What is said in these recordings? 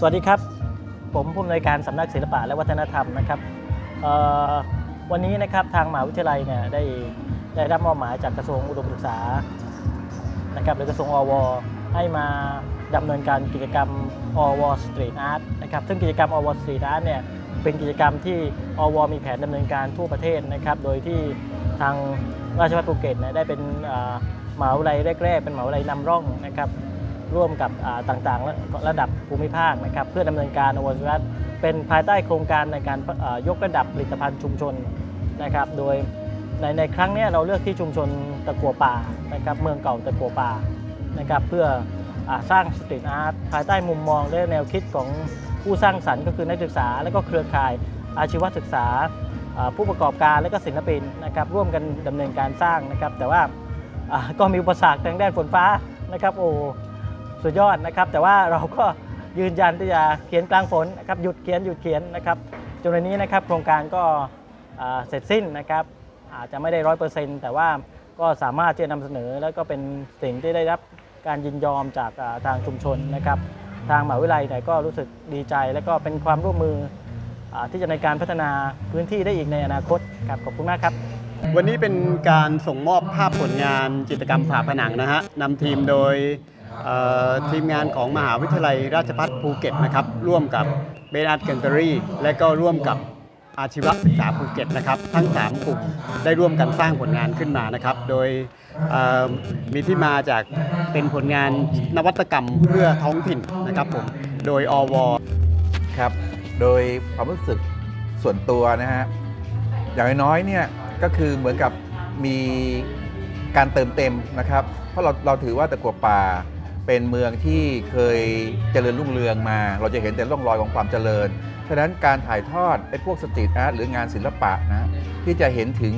สวัสดีครับ ผมผู้อำนวยการสำนักศิลปะและวัฒนธรรมนะครับวันนี้นะครับทางมหาวิทยาลัยเนี่ยได้ได้รับมอบหมายจากกระทรวงอุดมศึกษานะครับหรือกระทรวงอว ให้มาดำเนินการกิจกรรมอวสตรีทอาร์ตนะครับซึ่งกิจกรรมอวสตรีทอาร์ตเนี่ยเป็นกิจกรรมที่อว มีแผนดำเนินการทั่วประเทศนะครับโดยที่ทางราชภัฏภูเก็ตเนี่ยได้เป็นมหาวิทยาลัยแรกๆเป็นมหาวิทยาลัยนำร่องนะครับ ร่วมกับต่างๆ ระดับภูมิภาคนะครับเพื่อดำเนินการอวสรัฐเป็นภายใต้โครงการในการยกระดับผลิตภัณฑ์ชุมชนนะครับโดยในในครั้งนี้เราเลือกที่ชุมชนตะกัวป่านะครับเมืองเก่าตะกัวป่านะครับเพื่ออสร้างสตรีทอาร์ตภายใต้มุมมองและแนวคิดของผู้สร้างสรรค์ก็คือนักศึกษา และก็เครือข่ายอาชีวศึกษาผู้ประกอบการและก็ศิลปินนะครับร่วมกันดำเนินการสร้างนะครับแต่ว่าอ่าก็มีอุปสรรคทางด้านฝนฟ้านะครับโอ้ สุดยอดนะครับ แต่ว่าเราก็ยืนยันที่จะเขียนกลางฝนนะครับหยุดเขียนหยุดเขียนนะครับจนวันนี้นะครับโครงการก็เสร็จสิ้นนะครับอาจจะไม่ได้ร้อยเปอร์เซ็นต์แต่ว่าก็สามารถที่จะนำเสนอ แล้วก็เป็นสิ่งที่ได้รับการยินยอมจากทางชุมชนนะครับทางมหาวิทยาลัยเนี่ยก็รู้สึกดีใจ และก็เป็นความร่วมมืออที่จะในการพัฒนาพื้นที่ได้อีกในอนาคตครับขอบคุณมากครับ วันนี้เป็นการส่งมอบภาพผลงานจิตรกรรมฝาผนังนะฮะนำทีมโดย ทีมงานของมหาวิทยาลัยราชภัฏภูเก็ตนะครับ ร่วมกับเบนอาร์ตแกนเตอรี่ และก็ร่วมกับอาชีวศึกษาภูเก็ตนะครับทั้ง 3 กลุ่มได้ร่วมกันสร้างผลงานขึ้นมานะครับ โดยมีที่มาจากเป็นผลงานนวัตกรรมเพื่อท้องถิ่นนะครับผมโดยอวครับ โดยความรู้สึกส่วนตัวนะฮะอย่างน้อยๆเนี่ยก็คือเหมือนกับมีการเติมเต็มนะครับ เพราะเราเราถือว่าตะกัวป่า เป็นเมืองที่เคยเจริญรุ่งเรืองมา เราจะเห็นแต่ร่องรอยของความเจริญ ฉะนั้นการถ่ายทอดไอ้พวกสตรีทอาร์ตหรืองานศิลปะนะที่จะเห็นถึง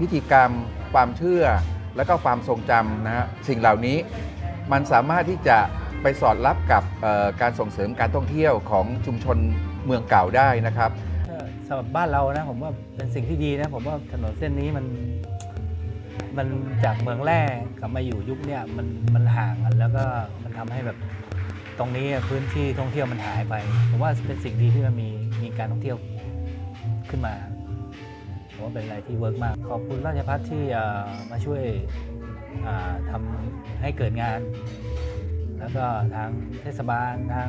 พิธีกรรม ความเชื่อ และก็ความทรงจำนะฮะสิ่งเหล่านี้มันสามารถที่จะไปสอดรับกับการส่งเสริมการท่องเที่ยวของชุมชนเมืองเก่าได้นะครับสำหรับบ้านเรานะผมว่าเป็นสิ่งที่ดีนะผมว่าถนนเส้นนี้มัน มันจากเมืองแร่กลับมาอยู่ยุคเนี่ยมันมันห่างกันแล้วก็มันทำให้แบบตรงนี้พื้นที่ท่องเที่ยวมันหายไปผมว่าเป็นสิ่งดีที่มันมีมีการท่องเที่ยวขึ้นมาผมว่าเป็นอะไรที่เวิร์กมาก ขอบคุณราชพัฒที่มาช่วยอ่าทำให้เกิดงาน แล้วก็ทางเทศบาลทาง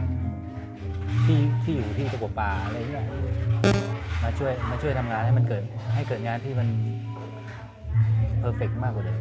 ที่ที่อยู่ที่ตะกัวป่าอะไรเงี้ยมาช่วยมาช่วยทำงานให้มันเกิดให้เกิดงานที่มัน เพอร์เฟกมากกว่าเดิม